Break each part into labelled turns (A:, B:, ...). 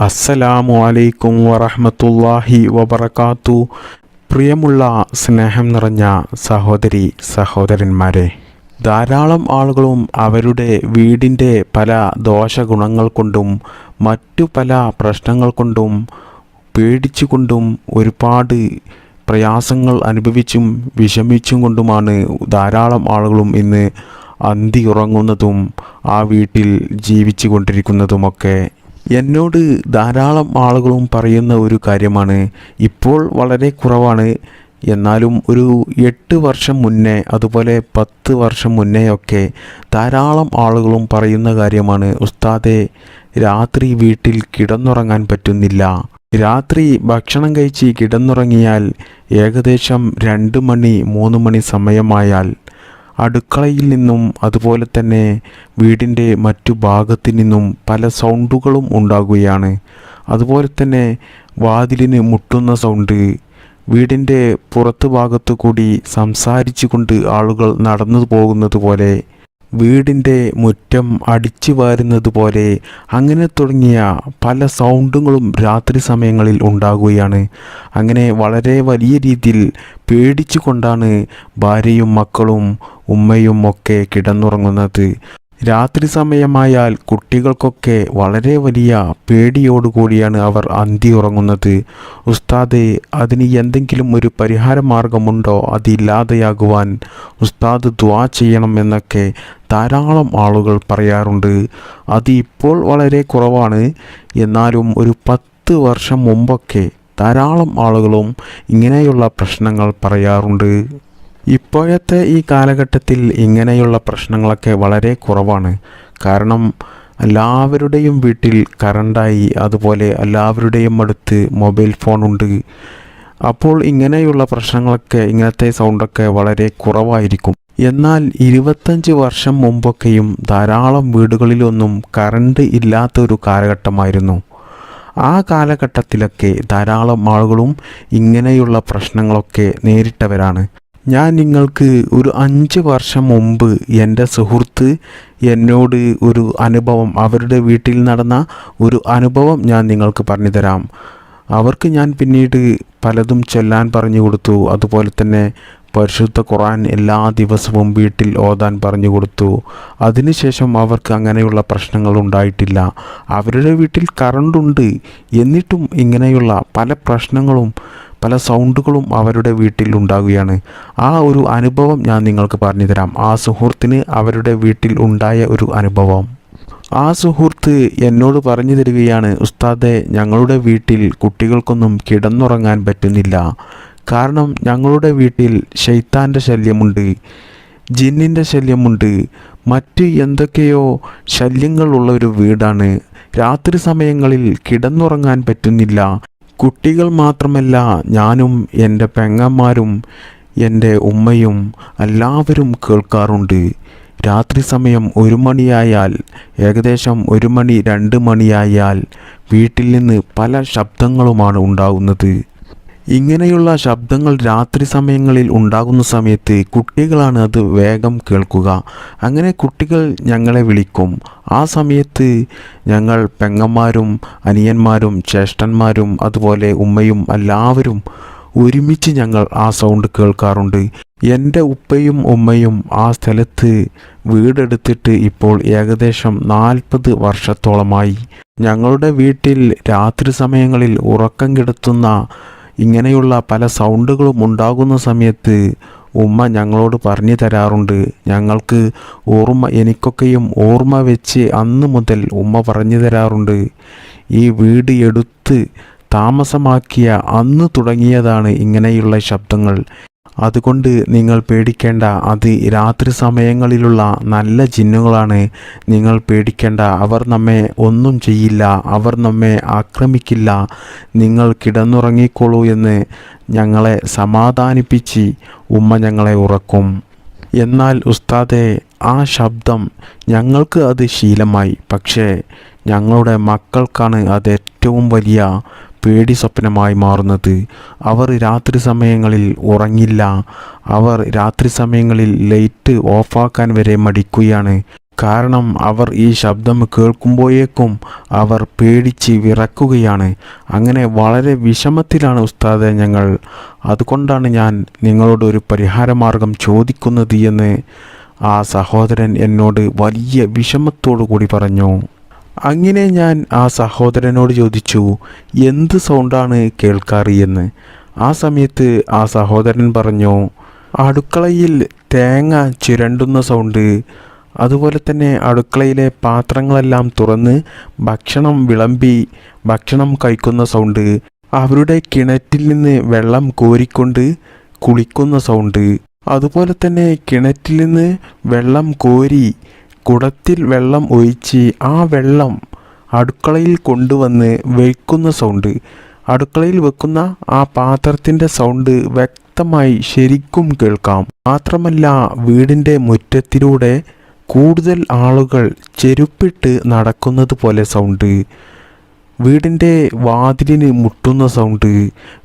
A: അസ്സലാമു അലൈക്കും വറഹമത്തല്ലാഹി വബർക്കാത്തു പ്രിയമുള്ള സ്നേഹം നിറഞ്ഞ സഹോദരി സഹോദരന്മാരെ ധാരാളം ആളുകളും അവരുടെ വീടിന്റെ പല ദോഷഗുണങ്ങൾ കൊണ്ടും മറ്റു പല പ്രശ്നങ്ങൾ കൊണ്ടും പേടിച്ചുകൊണ്ടും ഒരുപാട് പ്രയാസങ്ങൾ അനുഭവിച്ചും വിഷമിച്ചും കൊണ്ടുമാണ് ധാരാളം ആളുകളും ഇന്ന് അന്തി ഉറങ്ങുന്നതും ആ വീട്ടിൽ ജീവിച്ചു കൊണ്ടിരിക്കുന്നതുമൊക്കെ എന്നോട് ധാരാളം ആളുകളും പറയുന്ന ഒരു കാര്യമാണ് ഇപ്പോൾ വളരെ കുറവാണ്. എന്നാലും ഒരു എട്ട് വർഷം മുന്നേ അതുപോലെ പത്ത് വർഷം മുന്നേയൊക്കെ ധാരാളം ആളുകളും പറയുന്ന കാര്യമാണ്. ഉസ്താദെ രാത്രി വീട്ടിൽ കിടന്നുറങ്ങാൻ പറ്റുന്നില്ല. രാത്രി ഭക്ഷണം കഴിച്ച് കിടന്നുറങ്ങിയാൽ ഏകദേശം രണ്ട് മണി മൂന്ന് മണി സമയമായാൽ അടുക്കളയിൽ നിന്നും അതുപോലെ തന്നെ വീടിന്റെ മറ്റു ഭാഗത്തു നിന്നും പല സൗണ്ടുകളും ഉണ്ടാകുകയാണ്. അതുപോലെ തന്നെ വാതിലിന് മുട്ടുന്ന സൗണ്ട് വീടിന്റെ പുറത്ത് ഭാഗത്തു കൂടി സംസാരിച്ചു കൊണ്ട് ആളുകൾ നടന്നു പോകുന്നത് പോലെ വീടിന്റെ മുറ്റം അടിച്ചു വാരുന്നത് പോലെ അങ്ങനെ തുടങ്ങിയ പല സൗണ്ടുകളും രാത്രി സമയങ്ങളിൽ ഉണ്ടാകുകയാണ്. അങ്ങനെ വളരെ വലിയ രീതിയിൽ പേടിച്ചു കൊണ്ടാണ് ഭാര്യയും മക്കളും ഉമ്മയും ഒക്കെ കിടന്നുറങ്ങുന്നത്. രാത്രി സമയമായാൽ കുട്ടികൾക്കൊക്കെ വളരെ വലിയ പേടിയോടുകൂടിയാണ് അവർ അന്തി ഉറങ്ങുന്നത് ഉസ്താദ് അതിന് എന്തെങ്കിലും ഒരു പരിഹാര മാർഗമുണ്ടോ അതില്ലാതെയാകുവാൻ ഉസ്താദ് ദ്വാ ചെയ്യണം എന്നൊക്കെ ധാരാളം ആളുകൾ പറയാറുണ്ട്. അത് ഇപ്പോൾ വളരെ കുറവാണ്. എന്നാലും ഒരു പത്ത് വർഷം മുമ്പൊക്കെ ധാരാളം ആളുകളും ഇങ്ങനെയുള്ള പ്രശ്നങ്ങൾ പറയാറുണ്ട്. ഇപ്പോഴത്തെ ഈ കാലഘട്ടത്തിൽ ഇങ്ങനെയുള്ള പ്രശ്നങ്ങളൊക്കെ വളരെ കുറവാണ്. കാരണം എല്ലാവരുടെയും വീട്ടിൽ കറണ്ടായി അതുപോലെ എല്ലാവരുടെയും അടുത്ത് മൊബൈൽ ഫോണുണ്ട് അപ്പോൾ ഇങ്ങനെയുള്ള പ്രശ്നങ്ങളൊക്കെ ഇങ്ങനത്തെ സൗണ്ടൊക്കെ വളരെ കുറവായിരിക്കും. എന്നാൽ ഇരുപത്തഞ്ച് വർഷം മുമ്പൊക്കെയും ധാരാളം വീടുകളിലൊന്നും കറണ്ട് ഇല്ലാത്ത ഒരു കാലഘട്ടമായിരുന്നു. ആ കാലഘട്ടത്തിലൊക്കെ ധാരാളം ആളുകളും ഇങ്ങനെയുള്ള പ്രശ്നങ്ങളൊക്കെ നേരിട്ടവരാണ്. ഞാൻ നിങ്ങൾക്ക് ഒരു അഞ്ച് വർഷം മുമ്പ് എന്റെ സുഹൃത്ത് എന്നോട് ഒരു അനുഭവം അവരുടെ വീട്ടിൽ നടന്ന ഒരു അനുഭവം ഞാൻ നിങ്ങൾക്ക് പറഞ്ഞു തരാം അവർക്ക് ഞാൻ പിന്നീട് പലതും ചൊല്ലാൻ പറഞ്ഞു കൊടുത്തു. അതുപോലെ തന്നെ പരിശുദ്ധ ഖുറാൻ എല്ലാ ദിവസവും വീട്ടിൽ ഓതാൻ പറഞ്ഞു കൊടുത്തു. അതിനുശേഷം അവർക്ക് അങ്ങനെയുള്ള പ്രശ്നങ്ങൾ ഉണ്ടായിട്ടില്ല. അവരുടെ വീട്ടിൽ കറണ്ടുണ്ട് എന്നിട്ടും ഇങ്ങനെയുള്ള പല പ്രശ്നങ്ങളും പല സൗണ്ടുകളും അവരുടെ വീട്ടിൽ ഉണ്ടാകുകയാണ്. ആ ഒരു അനുഭവം ഞാൻ നിങ്ങൾക്ക് പറഞ്ഞു തരാം ആ സുഹൃത്തിന് അവരുടെ വീട്ടിൽ ഉണ്ടായ ഒരു അനുഭവം. ആ സുഹൃത്ത് എന്നോട് പറഞ്ഞു തരികയാണ് ഉസ്താദെ ഞങ്ങളുടെ വീട്ടിൽ കുട്ടികൾക്കൊന്നും കിടന്നുറങ്ങാൻ പറ്റുന്നില്ല. കാരണം ഞങ്ങളുടെ വീട്ടിൽ ഷെയ്ത്താന്റെ ശല്യമുണ്ട് ജിന്നിന്റെ ശല്യമുണ്ട്. മറ്റ് എന്തൊക്കെയോ ശല്യങ്ങളുള്ള ഒരു വീടാണ്. രാത്രി സമയങ്ങളിൽ കിടന്നുറങ്ങാൻ പറ്റുന്നില്ല. കുട്ടികൾ മാത്രമല്ല ഞാനും എന്റെ പെങ്ങന്മാരും എന്റെ ഉമ്മയും എല്ലാവരും കേൾക്കാറുണ്ട്. രാത്രി സമയം ഒരു മണിയായാൽ ഏകദേശം ഒരു മണി രണ്ട് മണിയായാൽ വീട്ടിൽ നിന്ന് പല ശബ്ദങ്ങളുമാണ് ഉണ്ടാകുന്നത് ഇങ്ങനെയുള്ള ശബ്ദങ്ങൾ രാത്രി സമയങ്ങളിൽ ഉണ്ടാകുന്ന സമയത്ത് കുട്ടികളാണ് അത് വേഗം കേൾക്കുക. അങ്ങനെ കുട്ടികൾ ഞങ്ങളെ വിളിക്കും. ആ സമയത്ത് ഞങ്ങൾ പെങ്ങന്മാരും അനിയന്മാരും ചേഷ്ടന്മാരും അതുപോലെ ഉമ്മയും എല്ലാവരും ഒരുമിച്ച് ഞങ്ങൾ ആ സൗണ്ട് കേൾക്കാറുണ്ട്. എന്റെ ഉപ്പയും ഉമ്മയും ആ സ്ഥലത്ത് വീടെടുത്തിട്ട് ഇപ്പോൾ ഏകദേശം നാൽപ്പത് വർഷത്തോളമായി. ഞങ്ങളുടെ വീട്ടിൽ രാത്രി സമയങ്ങളിൽ ഉറക്കം കെടുത്തുന്ന ഇങ്ങനെയുള്ള പല സൗണ്ടുകളും ഉണ്ടാകുന്ന സമയത്ത് ഉമ്മ ഞങ്ങളോട് പറഞ്ഞു തരാറുണ്ട്. ഞങ്ങൾക്ക് ഓർമ്മ എനിക്കൊക്കെയും ഓർമ്മ വെച്ച് അന്ന് മുതൽ ഉമ്മ പറഞ്ഞു തരാറുണ്ട്. ഈ വീട് എടുത്ത് താമസമാക്കിയ അന്ന് തുടങ്ങിയതാണ് ഇങ്ങനെയുള്ള ശബ്ദങ്ങൾ. അതുകൊണ്ട് നിങ്ങൾ പേടിക്കേണ്ട അത് രാത്രി സമയങ്ങളിലുള്ള നല്ല ജിന്നുകളാണ്. നിങ്ങൾ പേടിക്കേണ്ട അവർ നമ്മെ ഒന്നും ചെയ്യില്ല അവർ നമ്മെ ആക്രമിക്കില്ല. നിങ്ങൾ കിടന്നുറങ്ങിക്കോളൂ എന്ന് ഞങ്ങളെ സമാധാനിപ്പിച്ച് ഉമ്മ ഞങ്ങളെ ഉറക്കും. എന്നാൽ ഉസ്താദെ ആ ശബ്ദം ഞങ്ങൾക്ക് അത് ശീലമായി. പക്ഷേ ഞങ്ങളുടെ മക്കൾക്കാണ് അത് ഏറ്റവും വലിയ പേടി സ്വപ്നമായി മാറുന്നത്. അവർ രാത്രി സമയങ്ങളിൽ ഉറങ്ങില്ല. അവർ രാത്രി സമയങ്ങളിൽ ലൈറ്റ് ഓഫാക്കാൻ വരെ മടിക്കുകയാണ്. കാരണം അവർ ഈ ശബ്ദം കേൾക്കുമ്പോഴേക്കും അവർ പേടിച്ച് വിറക്കുകയാണ്. അങ്ങനെ വളരെ വിഷമത്തിലാണ് ഉസ്താദെ ഞങ്ങൾ. അതുകൊണ്ടാണ് ഞാൻ നിങ്ങളോട് ഒരു പരിഹാരമാർഗം ചോദിക്കുന്നത് എന്ന് ആ സഹോദരൻ എന്നോട് വലിയ വിഷമത്തോടു കൂടി പറഞ്ഞു. അങ്ങനെ ഞാൻ ആ സഹോദരനോട് ചോദിച്ചു എന്ത് സൗണ്ടാണ് കേൾക്കാറ് എന്ന് ആ സമയത്ത് ആ സഹോദരൻ പറഞ്ഞു അടുക്കളയിൽ തേങ്ങ ചുരണ്ടുന്ന സൗണ്ട് അതുപോലെ തന്നെ അടുക്കളയിലെ പാത്രങ്ങളെല്ലാം തുറന്ന് ഭക്ഷണം വിളമ്പി ഭക്ഷണം കഴിക്കുന്ന സൗണ്ട് അവരുടെ കിണറ്റിൽ നിന്ന് വെള്ളം കോരിക്കൊണ്ട് കുളിക്കുന്ന സൗണ്ട് അതുപോലെ തന്നെ കിണറ്റിൽ നിന്ന് വെള്ളം കോരി കുടത്തിൽ വെള്ളം ഒഴിച്ച് ആ വെള്ളം അടുക്കളയിൽ കൊണ്ടുവന്ന് വയ്ക്കുന്ന സൗണ്ട് അടുക്കളയിൽ വെക്കുന്ന ആ പാത്രത്തിന്റെ സൗണ്ട് വ്യക്തമായി ശരിക്കും കേൾക്കാം. മാത്രമല്ല വീടിന്റെ മുറ്റത്തിലൂടെ കൂടുതൽ ആളുകൾ ചെരുപ്പിട്ട് നടക്കുന്നത് പോലെ സൗണ്ട് വീടിന്റെ വാതിലിന് മുട്ടുന്ന സൗണ്ട്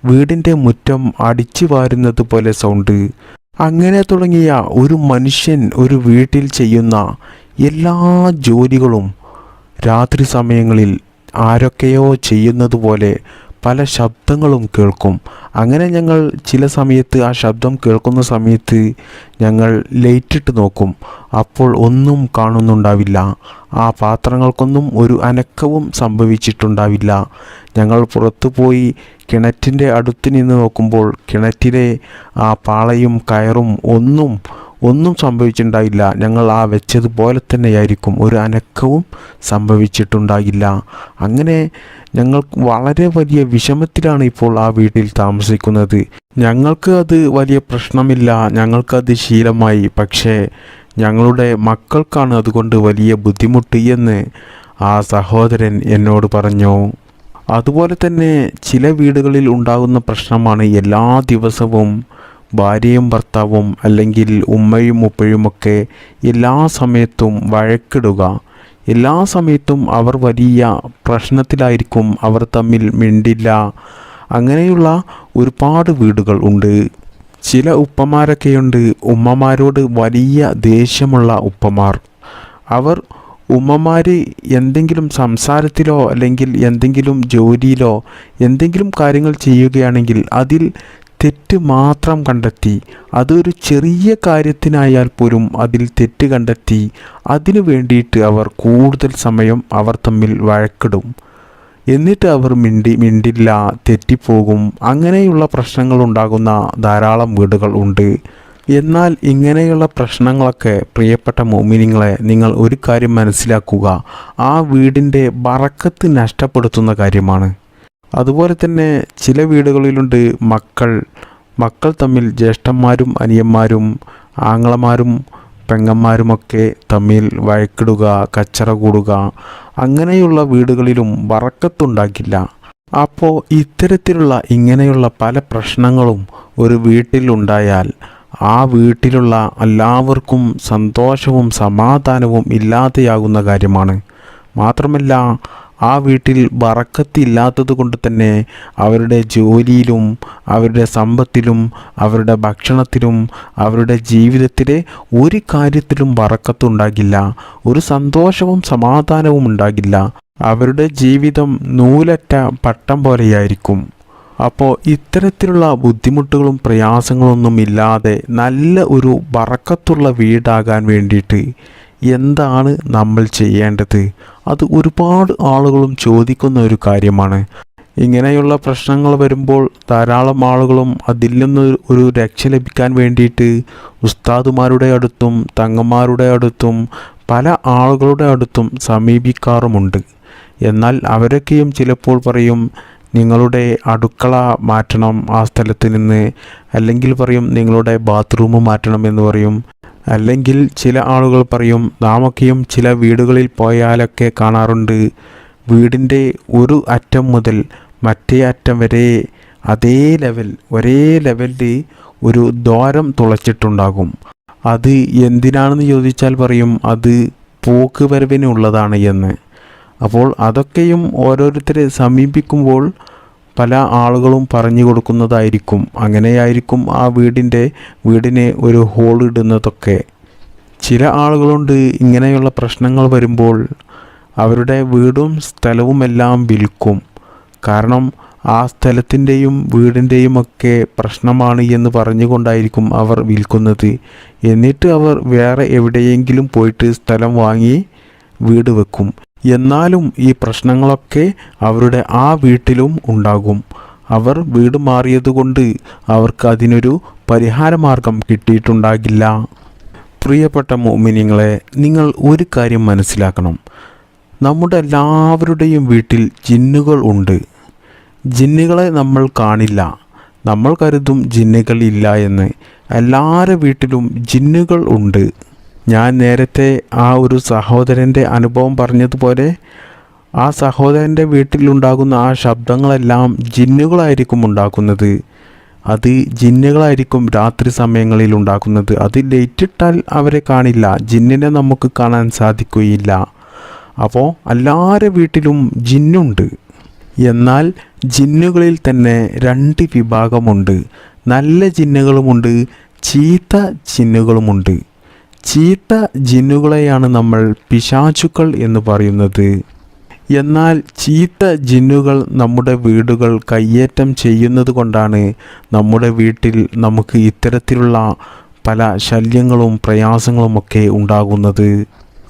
A: വീടിന്റെ മുറ്റം അടിച്ചു വാരുന്നത് പോലെ സൗണ്ട് അങ്ങനെ തുടങ്ങിയ ഒരു മനുഷ്യൻ ഒരു വീട്ടിൽ ചെയ്യുന്ന എല്ലാ ജോലികളും രാത്രി സമയങ്ങളിൽ ആരൊക്കെയോ ചെയ്യുന്നത് പോലെ പല ശബ്ദങ്ങളും കേൾക്കും. അങ്ങനെ ഞങ്ങൾ ചില സമയത്ത് ആ ശബ്ദം കേൾക്കുന്ന സമയത്ത് ഞങ്ങൾ ലൈറ്റിട്ട് നോക്കും. അപ്പോൾ ഒന്നും കാണുന്നുണ്ടാവില്ല. ആ പാത്രങ്ങൾക്കൊന്നും ഒരു അനക്കവും സംഭവിച്ചിട്ടുണ്ടാവില്ല. ഞങ്ങൾ പുറത്തു പോയി കിണറ്റിന്റെ അടുത്ത് നിന്ന് നോക്കുമ്പോൾ കിണറ്റിലെ ആ പാളയും കയറും ഒന്നും ഒന്നും സംഭവിച്ചിട്ടുണ്ടായില്ല ഞങ്ങൾ ആ വെച്ചതുപോലെ തന്നെയായിരിക്കും. ഒരു അനക്കവും സംഭവിച്ചിട്ടുണ്ടായില്ല. അങ്ങനെ ഞങ്ങൾ വളരെ വലിയ വിഷമത്തിലാണ് ഇപ്പോൾ ആ വീട്ടിൽ താമസിക്കുന്നത്. ഞങ്ങൾക്ക് അത് വലിയ പ്രശ്നമില്ല. ഞങ്ങൾക്കത് ശീലമായി. പക്ഷേ ഞങ്ങളുടെ മക്കൾക്കാണ് അതുകൊണ്ട് വലിയ ബുദ്ധിമുട്ട് എന്ന് ആ സഹോദരൻ എന്നോട് പറഞ്ഞു. അതുപോലെ തന്നെ ചില വീടുകളിൽ ഉണ്ടാകുന്ന പ്രശ്നമാണ് എല്ലാ ദിവസവും ഭാര്യയും ഭർത്താവും അല്ലെങ്കിൽ ഉമ്മയും ഉപ്പയുമൊക്കെ എല്ലാ സമയത്തും വഴക്കിടുക. എല്ലാ സമയത്തും അവർ വലിയ പ്രശ്നത്തിലായിരിക്കും. അവർ തമ്മിൽ മിണ്ടില്ല. അങ്ങനെയുള്ള ഒരുപാട് വീടുകൾ ഉണ്ട്. ചില ഉപ്പമാരൊക്കെയുണ്ട്. ഉമ്മമാരോട് വലിയ ദേഷ്യമുള്ള ഉപ്പമാർ. അവർ ഉമ്മമാർ എന്തെങ്കിലും സംസാരത്തിലോ അല്ലെങ്കിൽ എന്തെങ്കിലും ജോലിയിലോ എന്തെങ്കിലും കാര്യങ്ങൾ ചെയ്യുകയാണെങ്കിൽ അതിൽ തെറ്റ് മാത്രം കണ്ടെത്തി. അതൊരു ചെറിയ കാര്യത്തിനായാൽ പോലും അതിൽ തെറ്റ് കണ്ടെത്തി. അതിനു വേണ്ടിയിട്ട് അവർ കൂടുതൽ സമയം അവർ തമ്മിൽ വഴക്കിടും. എന്നിട്ട് അവർ മിണ്ടി മിണ്ടില്ല തെറ്റിപ്പോകും. അങ്ങനെയുള്ള പ്രശ്നങ്ങൾ ഉണ്ടാകുന്ന ധാരാളം വീടുകൾ ഉണ്ട്. എന്നാൽ ഇങ്ങനെയുള്ള പ്രശ്നങ്ങളൊക്കെ പ്രിയപ്പെട്ട മോമിനിങ്ങളെ നിങ്ങൾ ഒരു കാര്യം മനസ്സിലാക്കുക. ആ വീടിന്റെ ബറക്കത്ത് നഷ്ടപ്പെടുത്തുന്ന കാര്യമാണ്. അതുപോലെ തന്നെ ചില വീടുകളിലുണ്ട് മക്കൾ. മക്കൾ തമ്മിൽ ജ്യേഷ്ഠന്മാരും അനിയന്മാരും ആങ്ങളമാരും പെങ്ങന്മാരുമൊക്കെ തമ്മിൽ വഴക്കിടുക കച്ചറ കൂടുക. അങ്ങനെയുള്ള വീടുകളിലും വറക്കത്തുണ്ടാക്കില്ല അപ്പോൾ ഇത്തരത്തിലുള്ള ഇങ്ങനെയുള്ള പല പ്രശ്നങ്ങളും ഒരു വീട്ടിലുണ്ടായാൽ ആ വീട്ടിലുള്ള എല്ലാവർക്കും സന്തോഷവും സമാധാനവും ഇല്ലാതെയാകുന്ന കാര്യമാണ്. മാത്രമല്ല ആ വീട്ടിൽ വറക്കത്തില്ലാത്തത് കൊണ്ട് തന്നെ അവരുടെ ജോലിയിലും അവരുടെ സമ്പത്തിലും അവരുടെ ഭക്ഷണത്തിലും അവരുടെ ജീവിതത്തിലെ ഒരു കാര്യത്തിലും വറക്കത്തുണ്ടാകില്ല ഒരു സന്തോഷവും സമാധാനവും ഉണ്ടാകില്ല. അവരുടെ ജീവിതം നൂലറ്റ പട്ടം പോലെയായിരിക്കും. അപ്പോൾ ഇത്തരത്തിലുള്ള ബുദ്ധിമുട്ടുകളും പ്രയാസങ്ങളൊന്നും ഇല്ലാതെ നല്ല ഒരു വറക്കത്തുള്ള വീടാകാൻ വേണ്ടിയിട്ട് എന്താണ് നമ്മൾ ചെയ്യേണ്ടത്? അത് ഒരുപാട് ആളുകളും ചോദിക്കുന്ന ഒരു കാര്യമാണ്. ഇങ്ങനെയുള്ള പ്രശ്നങ്ങൾ വരുമ്പോൾ ധാരാളം ആളുകളും അതിൽ നിന്ന് ഒരു രക്ഷ ലഭിക്കാൻ വേണ്ടിയിട്ട് ഉസ്താദുമാരുടെ അടുത്തും തങ്ങന്മാരുടെ അടുത്തും പല ആളുകളുടെ അടുത്തും സമീപിക്കാറുമുണ്ട്. എന്നാൽ അവരൊക്കെയും ചിലപ്പോൾ പറയും നിങ്ങളുടെ അടുക്കള മാറ്റണം ആ സ്ഥലത്ത് നിന്ന് അല്ലെങ്കിൽ പറയും നിങ്ങളുടെ ബാത്റൂം മാറ്റണം എന്ന് പറയും. അല്ലെങ്കിൽ ചില ആളുകൾ പറയും നാമൊക്കെയും ചില വീടുകളിൽ പോയാലൊക്കെ കാണാറുണ്ട്. വീടിന്റെ ഒരു അറ്റം മുതൽ മറ്റേ അറ്റം വരെ അതേ ലെവൽ ഒരേ ലെവലിൽ ഒരു ദ്വാരം തുളച്ചിട്ടുണ്ടാകും. അത് എന്തിനാണെന്ന് ചോദിച്ചാൽ പറയും അത് പോക്ക് വരവിനുള്ളതാണ് എന്ന്. അപ്പോൾ അതൊക്കെയും ഓരോരുത്തരെ സമീപിക്കുമ്പോൾ പല ആളുകളും പറഞ്ഞു കൊടുക്കുന്നതായിരിക്കും. അങ്ങനെയായിരിക്കും ആ വീടിന്റെ വീടിന് ഒരു ഹോൾ ഇടുന്നതൊക്കെ. ചില ആളുകളുണ്ട് ഇങ്ങനെയുള്ള പ്രശ്നങ്ങൾ വരുമ്പോൾ അവരുടെ വീടും സ്ഥലവുമെല്ലാം വിൽക്കും. കാരണം ആ സ്ഥലത്തിന്റെയും വീടിന്റെയും ഒക്കെ പ്രശ്നമാണ് എന്ന് പറഞ്ഞുകൊണ്ടായിരിക്കും അവർ വിൽക്കുന്നത്. എന്നിട്ട് അവർ വേറെ എവിടെയെങ്കിലും പോയിട്ട് സ്ഥലം വാങ്ങി വീട് വെക്കും. എന്നാലും ഈ പ്രശ്നങ്ങളൊക്കെ അവരുടെ ആ വീട്ടിലും ഉണ്ടാകും. അവർ വീട് മാറിയതുകൊണ്ട് അവർക്ക് അതിനൊരു പരിഹാരമാർഗം കിട്ടിയിട്ടുണ്ടാകില്ല. പ്രിയപ്പെട്ട മോമിനിങ്ങളെ നിങ്ങൾ ഒരു കാര്യം മനസ്സിലാക്കണം. നമ്മുടെ എല്ലാവരുടെയും വീട്ടിൽ ജിന്നുകൾ ഉണ്ട്. ജിന്നുകളെ നമ്മൾ കാണില്ല. നമ്മൾ കരുതും ജിന്നുകൾ ഇല്ല എന്ന്. എല്ലാവരുടെ വീട്ടിലും ജിന്നുകൾ ഉണ്ട്. ഞാൻ നേരത്തെ ആ ഒരു സഹോദരന്റെ അനുഭവം പറഞ്ഞതുപോലെ ആ സഹോദരന്റെ വീട്ടിലുണ്ടാകുന്ന ആ ശബ്ദങ്ങളെല്ലാം ജിന്നുകളായിരിക്കും ഉണ്ടാക്കുന്നത്. അത് ജിന്നുകളായിരിക്കും രാത്രി സമയങ്ങളിൽ ഉണ്ടാക്കുന്നത്. അത് ലൈറ്റിട്ടാൽ അവരെ കാണില്ല. ജിന്നിനെ നമുക്ക് കാണാൻ സാധിക്കുകയില്ല. അപ്പോൾ എല്ലാവരുടെ വീട്ടിലും ജിന്നുണ്ട്. എന്നാൽ ജിന്നുകളിൽ തന്നെ രണ്ട് വിഭാഗമുണ്ട്. നല്ല ജിന്നുകളുമുണ്ട് ചീത്ത ജിന്നുകളുമുണ്ട്. ചീത്ത ജിന്നുകളെയാണ് നമ്മൾ പിശാചുക്കൾ എന്ന് പറയുന്നത്. എന്നാൽ ചീത്ത ജിന്നുകൾ നമ്മുടെ വീടുകൾ കയ്യേറ്റം ചെയ്യുന്നത് കൊണ്ടാണ് നമ്മുടെ വീട്ടിൽ നമുക്ക് ഇത്തരത്തിലുള്ള പല ശല്യങ്ങളും പ്രയാസങ്ങളുമൊക്കെ ഉണ്ടാകുന്നത്.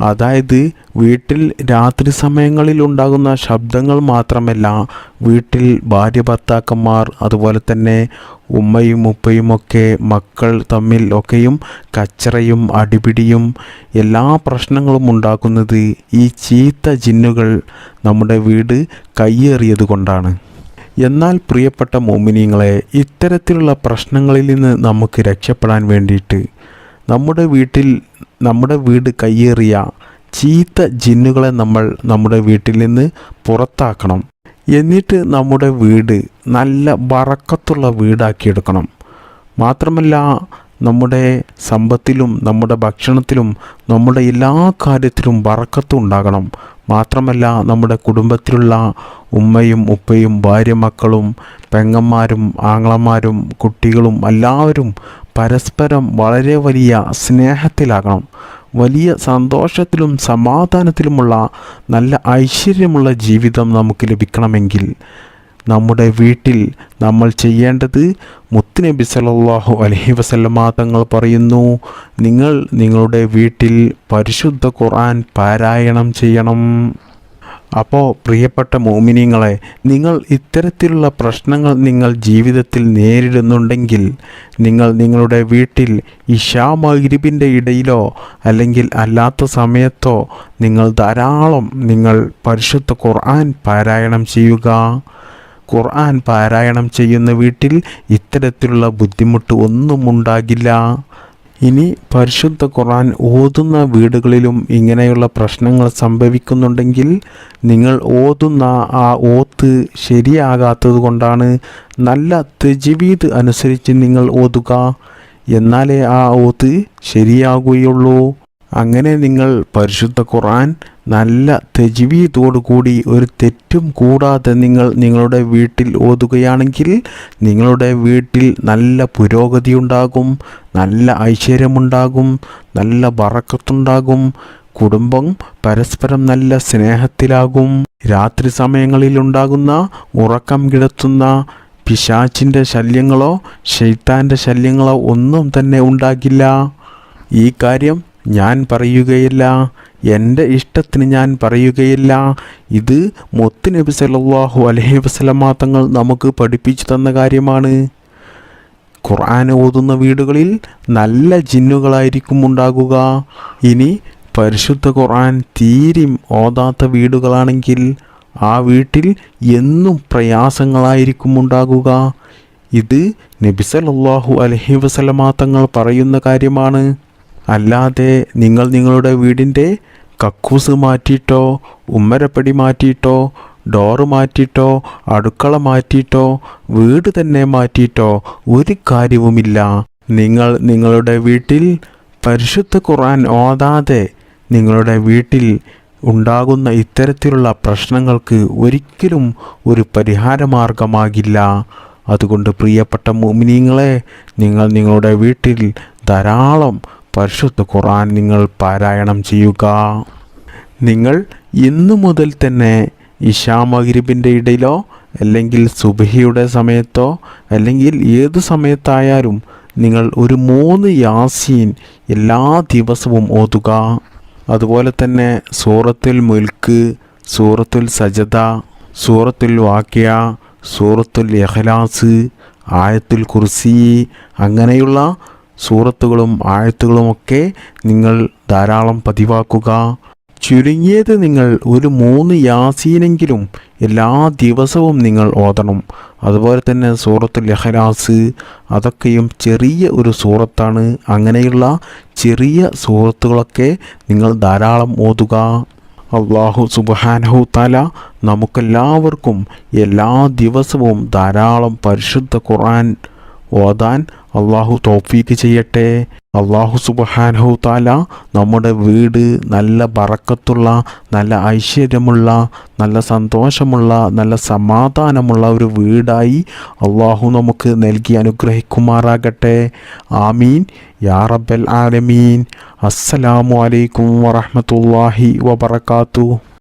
A: അതായത് വീട്ടിൽ രാത്രി സമയങ്ങളിൽ ഉണ്ടാകുന്ന ശബ്ദങ്ങൾ മാത്രമല്ല വീട്ടിൽ ഭാര്യ ഭർത്താക്കന്മാർ അതുപോലെ തന്നെ ഉമ്മയും ഉപ്പയും ഒക്കെ മക്കൾ തമ്മിൽ ഒക്കെയും കച്ചറയും അടിപിടിയും എല്ലാ പ്രശ്നങ്ങളും ഉണ്ടാക്കുന്നത് ഈ ചീത്ത ജിന്നുകൾ നമ്മുടെ വീട് കയ്യേറിയത് കൊണ്ടാണ്. എന്നാൽ പ്രിയപ്പെട്ട മോമിനിയങ്ങളെ ഇത്തരത്തിലുള്ള പ്രശ്നങ്ങളിൽ നിന്ന് നമുക്ക് രക്ഷപ്പെടാൻ വേണ്ടിയിട്ട് നമ്മുടെ വീട്ടിൽ നമ്മുടെ വീട് കയ്യേറിയ ചീത്ത ജിന്നുകളെ നമ്മൾ നമ്മുടെ വീട്ടിൽ നിന്ന് പുറത്താക്കണം. എന്നിട്ട് നമ്മുടെ വീട് നല്ല വറക്കത്തുള്ള വീടാക്കിയെടുക്കണം മാത്രമല്ല നമ്മുടെ സമ്പത്തിലും നമ്മുടെ ഭക്ഷണത്തിലും നമ്മുടെ എല്ലാ കാര്യത്തിലും വറക്കത്തും ഉണ്ടാകണം. മാത്രമല്ല നമ്മുടെ കുടുംബത്തിലുള്ള ഉമ്മയും ഉപ്പയും ഭാര്യ മക്കളും പെങ്ങന്മാരും ആങ്ങളമാരും കുട്ടികളും എല്ലാവരും പരസ്പരം വളരെ വലിയ സ്നേഹത്തിലാകണം. വലിയ സന്തോഷത്തിലും സമാധാനത്തിലുമുള്ള നല്ല ഐശ്വര്യമുള്ള ജീവിതം നമുക്ക് ലഭിക്കണമെങ്കിൽ നമ്മുടെ വീട്ടിൽ നമ്മൾ ചെയ്യേണ്ടത് മുത്തുനബി സല്ലല്ലാഹു അലഹി വസല്ലമ തങ്ങൾ പറയുന്നു നിങ്ങൾ നിങ്ങളുടെ വീട്ടിൽ പരിശുദ്ധ ഖുർആൻ പാരായണം ചെയ്യണം. അപ്പോൾ പ്രിയപ്പെട്ട മോമിനിയങ്ങളെ നിങ്ങൾ ഇത്തരത്തിലുള്ള പ്രശ്നങ്ങൾ നിങ്ങൾ ജീവിതത്തിൽ നേരിടുന്നുണ്ടെങ്കിൽ നിങ്ങൾ നിങ്ങളുടെ വീട്ടിൽ ഇഷാ മഗ്രിബിന്റെ ഇടയിലോ അല്ലെങ്കിൽ അല്ലാത്ത സമയത്തോ നിങ്ങൾ ധാരാളം നിങ്ങൾ പരിശുദ്ധ ഖുർആൻ പാരായണം ചെയ്യുക. ഖുർആൻ പാരായണം ചെയ്യുന്ന വീട്ടിൽ ഇത്തരത്തിലുള്ള ബുദ്ധിമുട്ട് ഒന്നും ഉണ്ടാകില്ല. ഇനി പരിശുദ്ധ ഖുർആൻ ഓതുന്ന വീടുകളിലും ഇങ്ങനെയുള്ള പ്രശ്നങ്ങൾ സംഭവിക്കുന്നുണ്ടെങ്കിൽ നിങ്ങൾ ഓതുന്ന ആ ഓത്ത് ശരിയാകാത്തത് കൊണ്ടാണ് നല്ല തെജിവീത് അനുസരിച്ച് നിങ്ങൾ ഓതുക. എന്നാലേ ആ ഓത്ത് ശരിയാകുകയുള്ളൂ. അങ്ങനെ നിങ്ങൾ പരിശുദ്ധ ഖുർആൻ നല്ല കൂടി ഒരു തെറ്റും കൂടാതെ നിങ്ങൾ നിങ്ങളുടെ വീട്ടിൽ ഓതുകയാണെങ്കിൽ നിങ്ങളുടെ വീട്ടിൽ നല്ല പുരോഗതി ഉണ്ടാകും നല്ല ഐശ്വര്യമുണ്ടാകും നല്ല വറക്കത്തുണ്ടാകും കുടുംബം പരസ്പരം നല്ല സ്നേഹത്തിലാകും. രാത്രി സമയങ്ങളിൽ ഉണ്ടാകുന്ന ഉറക്കം കിടത്തുന്ന പിശാച്ചിന്റെ ശല്യങ്ങളോ ഷെയ്ത്താന്റെ ശല്യങ്ങളോ ഒന്നും തന്നെ ഉണ്ടാകില്ല. ഈ കാര്യം ഞാൻ പറയുകയില്ല എന്റെ ഇഷ്ടത്തിന് ഞാൻ പറയുകയില്ല. ഇത് മുത്ത് നബി സല്ലല്ലാഹു അലഹി വസല്ലമ തങ്ങൾ നമുക്ക് പഠിപ്പിച്ചു തന്ന കാര്യമാണ്. ഖുർആൻ ഓതുന്ന വീടുകളിൽ നല്ല ജിന്നുകളായിരിക്കും ഉണ്ടാകുക. ഇനി പരിശുദ്ധ ഖുർആൻ തീരും ഓതാത്ത വീടുകളാണെങ്കിൽ ആ വീട്ടിൽ എന്നും പ്രയാസങ്ങളായിരിക്കും ഉണ്ടാകുക. ഇത് നബി അലഹി വസല്ലമ തങ്ങൾ പറയുന്ന കാര്യമാണ്. അല്ലാതെ നിങ്ങൾ നിങ്ങളുടെ വീടിന്റെ കക്കൂസ് മാറ്റിയിട്ടോ ഉമ്മരപ്പടി മാറ്റിയിട്ടോ ഡോറ് മാറ്റിയിട്ടോ അടുക്കള മാറ്റിയിട്ടോ വീട് തന്നെ മാറ്റിയിട്ടോ ഒരു കാര്യവുമില്ല. നിങ്ങൾ നിങ്ങളുടെ വീട്ടിൽ പരിശുദ്ധ ഖുർആൻ ഓതാതെ നിങ്ങളുടെ വീട്ടിൽ ഉണ്ടാകുന്ന ഇത്തരത്തിലുള്ള പ്രശ്നങ്ങൾക്ക് ഒരിക്കലും ഒരു പരിഹാരമാർഗമാകില്ല. അതുകൊണ്ട് പ്രിയപ്പെട്ട മോമിനിയങ്ങളെ നിങ്ങൾ നിങ്ങളുടെ വീട്ടിൽ ധാരാളം പരിശുദ്ധ ഖുർആൻ നിങ്ങൾ പാരായണം ചെയ്യുക. നിങ്ങൾ ഇന്നു മുതൽ തന്നെ ഇഷാ മഗ്രിബിന്റെ ഇടയിലോ അല്ലെങ്കിൽ സുബഹിയുടെ സമയത്തോ അല്ലെങ്കിൽ ഏത് സമയത്തായാലും നിങ്ങൾ ഒരു മൂന്ന് യാസീൻ എല്ലാ ദിവസവും ഓതുക. അതുപോലെ തന്നെ സൂറത്തുൽ മുൽക്ക് സൂറത്തുൽ സജദ സൂറത്തുൽ വാക്യ സൂറത്തുൽ എഹ്ലാസ് ആയത്തുൽ കുർസി അങ്ങനെയുള്ള സൂറത്തുകളും ആഴത്തുകളുമൊക്കെ നിങ്ങൾ ധാരാളം പതിവാക്കുക. ചുരുങ്ങിയത് നിങ്ങൾ ഒരു മൂന്ന് യാസീനെങ്കിലും എല്ലാ ദിവസവും നിങ്ങൾ ഓതണം. അതുപോലെ തന്നെ സൂറത്ത് ലഹരാസ് അതൊക്കെയും ചെറിയ ഒരു സൂറത്താണ്. അങ്ങനെയുള്ള ചെറിയ സൂറത്തുകളൊക്കെ നിങ്ങൾ ധാരാളം ഓതുക. അള്ളാഹു സുബാനഹു താല നമുക്കെല്ലാവർക്കും എല്ലാ ദിവസവും ധാരാളം പരിശുദ്ധ ഖുർആൻ ഓതാൻ അള്ളാഹു തോഫീക്ക് ചെയ്യട്ടെ. അള്ളാഹു സുബഹാനഹു താല നമ്മുടെ വീട് നല്ല ബറക്കത്തുള്ള നല്ല ഐശ്വര്യമുള്ള നല്ല സന്തോഷമുള്ള നല്ല സമാധാനമുള്ള ഒരു വീടായി അള്ളാഹു നമുക്ക് നൽകി അനുഗ്രഹിക്കുമാറാകട്ടെ. ആമീൻ. യാ റബ്ബൽ ആലമീൻ. അസ്സലാമു അലൈക്കും വറഹ്മത്തുള്ളാഹി വബറകാതുഹു.